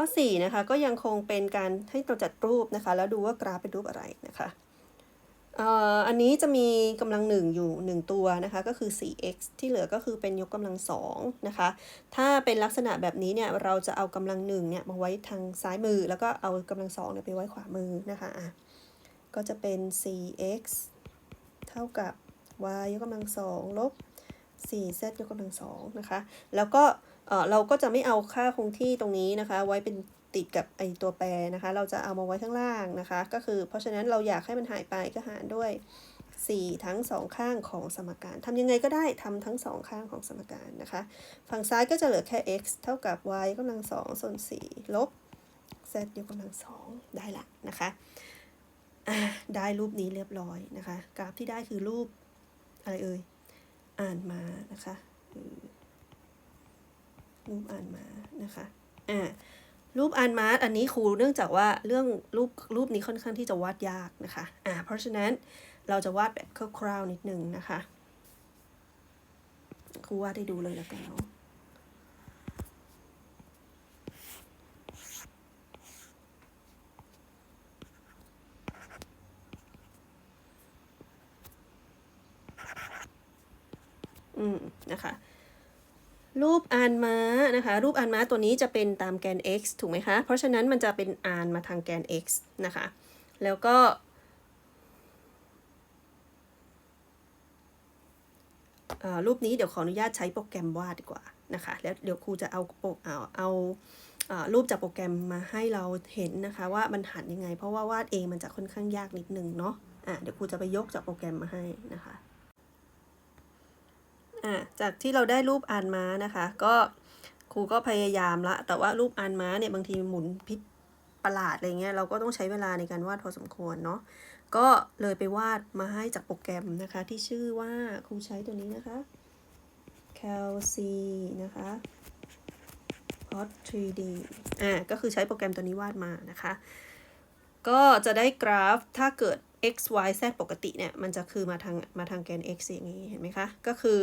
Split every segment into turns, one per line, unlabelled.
ข้อ4นะคะก็ยังคงเป็นการให้เราจัดรูปนะคะแล้วดูว่ากราฟเป็นรูปอะไรนะคะอันนี้จะมีกำลังหนึ่งอยู่1ตัวนะคะก็คือ 4x ที่เหลือก็คือเป็นยกกำลังสองนะคะถ้าเป็นลักษณะแบบนี้เนี่ยเราจะเอากำลังหนึ่งเนี่ยมาไว้ทางซ้ายมือ แล้วก็เอากำลังสองเนี่ยไปไว้ขวามือนะคะะก็จะเป็น 4x เท่ากับ y ยกกำลังสองลบ 4z ยกกำลังสองนะคะ แล้วก็เออเราก็จะไม่เอาค่าคงที่ตรงนี้นะคะ ไว้เป็นติดกับไอตัวแปรนะคะ เราจะเอามาไว้ข้างล่างนะคะ ก็คือเพราะฉะนั้นเราอยากให้มันหายไปก็หารด้วย 4 ทั้งสองข้างของสมการทำยังไงก็ได้ทำทั้งสองข้างของสมการนะคะ ฝั่งซ้ายก็จะเหลือแค่ x เท่ากับ y กำลังสองส่วน 4 ลบ z ยกกำลังสองได้ละนะคะได้รูปนี้เรียบร้อยนะคะ กราฟที่ได้คือรูปอะไรเอ่ย อ่านมานะคะรูปอ่านมานะคะอ่ารูปอ่านมาอันนี้ครูเนื่องจากว่าเรื่องรูปรูปนี้ค่อนข้างที่จะวาดยากนะคะอ่าเพราะฉะนั้นเราจะวาดแบบคร่าวๆนิดนึงนะคะครูวาดให้ดูเลยแล้วกันเนาะ อืมนะคะ รูปอานม้านะคะ รูปอานม้าตัวนี้จะเป็นตามแกน x ถูกไหมคะ เพราะฉะนั้นมันจะเป็นอานมาทางแกน x นะคะ แล้วก็ รูปนี้เดี๋ยวขออนุญาตใช้โปรแกรมวาดดีกว่านะคะ แล้วเดี๋ยวครูจะเอาโปรเอาเอารูปจากโปรแกรมมาให้เราเห็นนะคะ ว่ามันหันยังไง เพราะว่าวาดเองมันจะค่อนข้างยากนิดนึงเนาะอะเดี๋ยวครูจะไปยกจากโปรแกรมมาให้นะคะ อะจากที่เราได้รูปอานม้านะคะ ก็ครูก็พยายามละ แต่ว่ารูปอานม้าเนี่ยบางทีหมุนพิษประหลาดอะไรเงี้ยเราก็ต้องใช้เวลาในการวาดพอสมควรเนาะก็เลยไปวาดมาให้จากโปรแกรมนะคะ ที่ชื่อว่าครูใช้ตัวนี้นะคะ Calc นะคะ Plot 3D อะก็คือใช้โปรแกรมตัวนี้วาดมานะคะ ก็จะได้กราฟถ้าเกิด x y z ปกติเนี่ย มันจะคือมาทางมาทางแกน x อย่างนี้ เห็นไหมคะ ก็คือ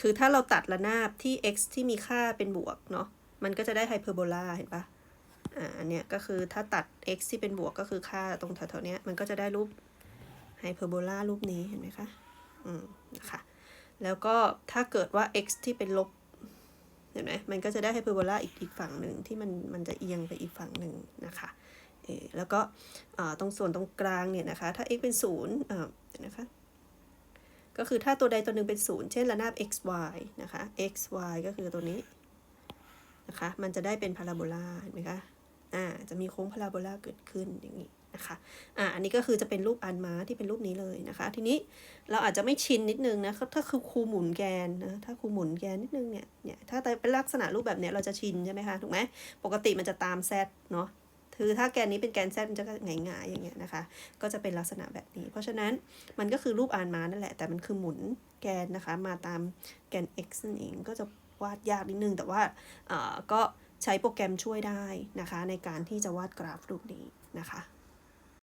คือถ้าเราตัดระนาบที่ x ที่มีค่าเป็นบวกเนาะ มันก็จะได้ไฮเปอร์โบลาเห็นปะอ่าอันเนี้ยก็คือถ้าตัด x ที่เป็นบวกก็คือค่าตรงแถวๆเนี้ยมันก็จะได้รูปไฮเปอร์โบลารูปนี้เห็นไหมคะ อืม นะคะ แล้วก็ถ้าเกิดว่า x ที่เป็นลบ เห็นไหมมันก็จะได้ไฮเปอร์โบลาอีกอีกฝั่งหนึ่งที่มันมันจะเอียงไปอีกฝั่งหนึ่งนะคะเออแล้วก็ตรงส่วนตรงกลางเนี่ยนะคะ ถ้า x เป็นศูนย์เดี๋ยวนะคะ ก็คือถ้าตัวใดตัวหนึ่งเป็นศูนย์เช่นระนาบ x y นะคะ x y ก็คือตัวนี้นะคะ มันจะได้เป็นพาราโบลาเห็นไหมคะ อ่า จะมีโค้งพาราโบลาเกิดขึ้นอย่างนี้นะคะ อ่า อันนี้ก็คือจะเป็นรูปอันม้าที่เป็นรูปนี้เลยนะคะ ทีนี้เราอาจจะไม่ชินนิดนึงนะ ถ้าคือครูหมุนแกนนะ ถ้าครูหมุนแกนนิดนึงเนี่ย เนี่ย ถ้าเป็นลักษณะรูปแบบเนี้ยเราจะชินใช่ไหมคะ ถูกไหมปกติมันจะตามแซดเนาะ คือถ้าแกนนี้เป็นแกน z มันจะหงายๆอย่างเงี้ยนะคะ ก็จะเป็นลักษณะแบบนี้ เพราะฉะนั้นมันก็คือรูปอานมานั่นแหละ แต่มันคือหมุนแกนนะคะ มาตามแกน x นั่นเอง ก็จะวาดยากนิดนึง แต่ว่าก็ใช้โปรแกรมช่วยได้นะคะ ในการที่จะวาดกราฟรูปนี้นะคะ